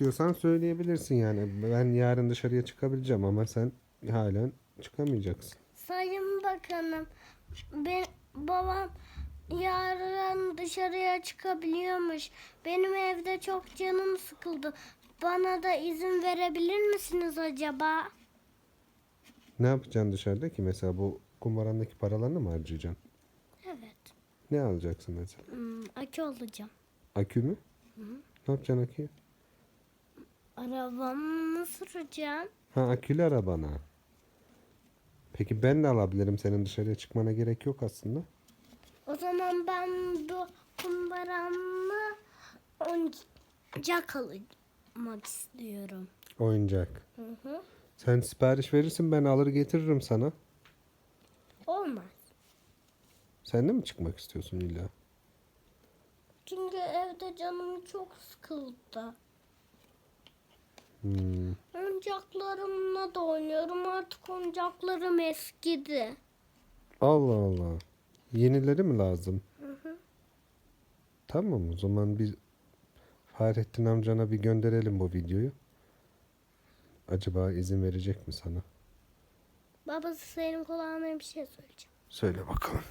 istiyorsan söyleyebilirsin yani. Ben yarın dışarıya çıkabileceğim ama sen halen çıkamayacaksın. Sayın Bakanım, ben, babam yarın dışarıya çıkabiliyormuş. Benim evde çok canım sıkıldı. Bana da izin verebilir misiniz acaba? Ne yapacaksın dışarıda ki mesela bu kumbarandaki paralarını mı harcayacaksın? Evet. Ne alacaksın mesela? Hmm, akü alacağım. Akü mü? Ne yapacaksın aküyü? Arabamı süreceğim. Ha akülü arabana. Peki ben de alabilirim. Senin dışarıya çıkmana gerek yok aslında. O zaman ben bu kumbaramı oyuncak almak istiyorum. Oyuncak. Hı hı. Sen sipariş verirsin ben alır getiririm sana. Olmaz. Sen de mi çıkmak istiyorsun illa? Çünkü evde canım çok sıkıldı. Hmm. Oyuncaklarımla da oynuyorum. Artık oyuncaklarım eskidi. Allah Allah. Yenileri mi lazım? Tamam o zaman biz Fahrettin amcana bir gönderelim bu videoyu. Acaba izin verecek mi sana? Babası senin kulağına bir şey söyleyeceğim. Söyle bakalım.